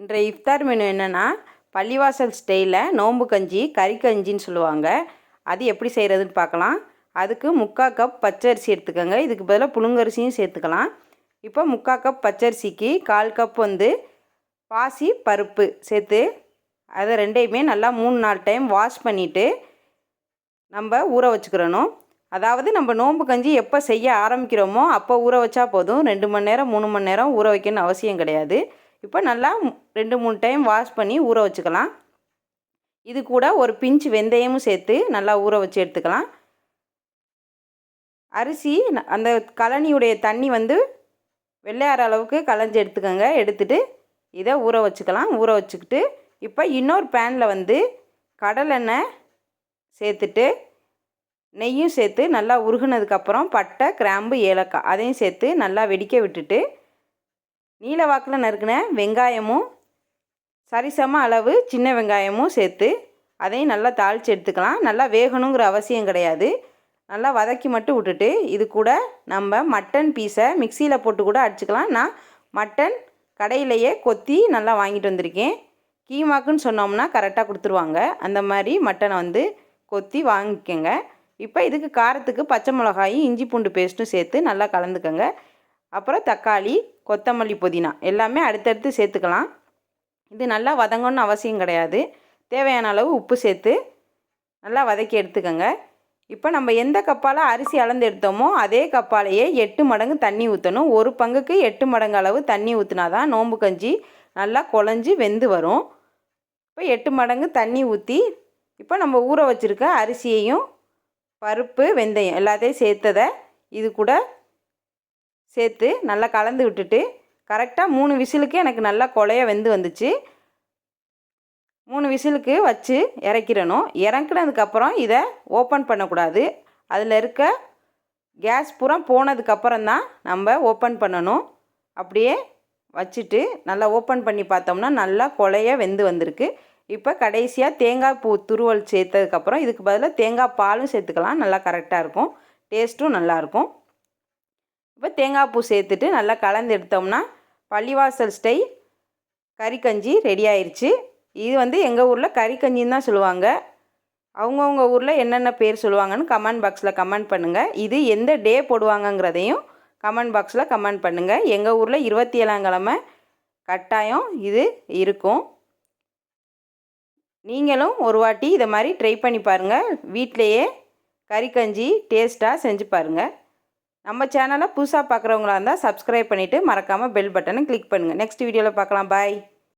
இன்றைய இஃப்தார் மெனு என்னென்னா பள்ளிவாசல் ஸ்டைலில் நோம்பு கஞ்சி கறி கஞ்சின்னு சொல்லுவாங்க. அது எப்படி செய்கிறதுன்னு பார்க்கலாம். அதுக்கு முக்கால் கப் பச்சரிசி எடுத்துக்கோங்க. இதுக்கு பதிலாக புழுங்கரிசியும் சேர்த்துக்கலாம். இப்போ முக்கால் கப் பச்சரிசிக்கு கால் கப் வந்து பாசி பருப்பு சேர்த்து அதை ரெண்டையுமே நல்லா மூணு நாலு டைம் வாஷ் பண்ணிவிட்டு நம்ம ஊற வச்சுக்கிறணும். அதாவது நம்ம நோம்பு கஞ்சி எப்போ செய்ய ஆரம்பிக்கிறோமோ அப்போ ஊற வச்சா போதும். ரெண்டு மணி நேரம் மூணு மணி நேரம் ஊற வைக்கணும்னு அவசியம் கிடையாது. இப்போ நல்லா ரெண்டு மூணு டைம் வாஷ் பண்ணி ஊற வச்சுக்கலாம். இது கூட ஒரு பிஞ்ச் வெந்தயமும் சேர்த்து நல்லா ஊற வச்சு எடுத்துக்கலாம். அரிசி அந்த கழனியுடைய தண்ணி வந்து வெள்ளையாற அளவுக்கு களைஞ்சி எடுத்துக்கோங்க. எடுத்துகிட்டு இதை ஊற வச்சுக்கலாம். ஊற வச்சுக்கிட்டு இப்போ இன்னொரு பேனில் வந்து கடலெண்ணெய் சேர்த்துட்டு நெய்யும் சேர்த்து நல்லா உருகுனதுக்கப்புறம் பட்டை கிராம்பு ஏலக்காய் அதையும் சேர்த்து நல்லா வெடிக்க விட்டுட்டு நீல வாக்கில் நறுக்கின வெங்காயமும் சரிசம அளவு சின்ன வெங்காயமும் சேர்த்து அதையும் நல்லா தாளித்து எடுத்துக்கலாம். நல்லா வேகணுங்கிற அவசியம் கிடையாது. நல்லா வதக்கி மட்டும் விட்டுட்டு இது கூட நம்ம மட்டன் பீஸை மிக்சியில் போட்டு கூட அடிச்சுக்கலாம். நான் மட்டன் கடையிலையே கொத்தி நல்லா வாங்கிட்டு வந்திருக்கேன். கீமாக்குன்னு சொன்னோம்னா கரெக்டாக கொடுத்துருவாங்க. அந்த மாதிரி மட்டனை வந்து கொத்தி வாங்கிக்கோங்க. இப்போ இதுக்கு காரத்துக்கு பச்சை மிளகாயும் இஞ்சி பூண்டு பேஸ்ட்டும் சேர்த்து நல்லா கலந்துக்கோங்க. அப்புறம் தக்காளி கொத்தமல்லி புதினா எல்லாமே அடுத்தடுத்து சேர்த்துக்கலாம். இது நல்லா வதங்கணும்னு அவசியம் கிடையாது. தேவையான அளவு உப்பு சேர்த்து நல்லா வதக்கி எடுத்துக்கோங்க. இப்போ நம்ம எந்த கப்பால் அரிசி அளந்து எடுத்தோமோ அதே கப்பாலேயே எட்டு மடங்கு தண்ணி ஊற்றணும் ஒரு பங்குக்கு எட்டு மடங்கு அளவு தண்ணி ஊற்றினா தான் நோம்பு கஞ்சி நல்லா குழஞ்சி வெந்து வரும். இப்போ எட்டு மடங்கு தண்ணி ஊற்றி இப்போ நம்ம ஊற வச்சுருக்க அரிசியையும் பருப்பு வெந்தயம் எல்லாத்தையும் சேர்த்ததை இது கூட சேர்த்து நல்லா கலந்து விட்டுட்டு கரெக்டாக மூணு விசிலுக்கு எனக்கு நல்லா கொலைய வெந்து வந்துச்சு. மூணு விசிலுக்கு வச்சு இறக்கிடணும். இறக்குனதுக்கப்புறம் இதை ஓப்பன் பண்ணக்கூடாது. அதில் இருக்க கேஸ் பூரா போனதுக்கப்புறம் தான் நம்ம ஓப்பன் பண்ணணும். அப்படியே வச்சுட்டு நல்லா ஓப்பன் பண்ணி பார்த்தோம்னா நல்லா கொலைய வெந்து வந்திருக்கு. இப்போ கடைசியாக தேங்காய் பூ துருவல் சேர்த்ததுக்கப்புறம் இதுக்கு பதிலாக தேங்காய் பாலும் சேர்த்துக்கலாம். நல்லா கரெக்டாக இருக்கும். டேஸ்ட்டும் நல்லாயிருக்கும் இப்போ தேங்காய் பூ சேர்த்துட்டு நல்லா கலந்து எடுத்தோம்னா பள்ளிவாசல் ஸ்டை கறிக்கஞ்சி ரெடி ஆயிடுச்சு இது வந்து எங்கள் ஊரில் கறிக்கஞ்சின்னு தான் சொல்லுவாங்க. அவங்கவுங்க ஊரில் என்னென்ன பேர் சொல்லுவாங்கன்னு கமெண்ட் பாக்ஸில் கமெண்ட் பண்ணுங்கள் இது எந்த டே போடுவாங்கங்கிறதையும் கமெண்ட் பாக்ஸில் கமெண்ட் பண்ணுங்கள் எங்கள் ஊரில் இருபத்தி ஏழாங்கிழமை கட்டாயம் இது இருக்கும். நீங்களும் ஒரு வாட்டி இதை மாதிரி ட்ரை பண்ணி பாருங்கள் வீட்டிலையே கறிக்கஞ்சி டேஸ்ட்டாக செஞ்சு பாருங்கள் நம்ம சேனலை புதுசாக பார்க்குறவங்களா இருந்தால் சப்ஸ்கிரைப் பண்ணிவிட்டு மறக்காமல் பெல் பட்டனை கிளிக் பண்ணுங்கள் நெக்ஸ்ட் வீடியோவில் பார்க்கலாம். பாய்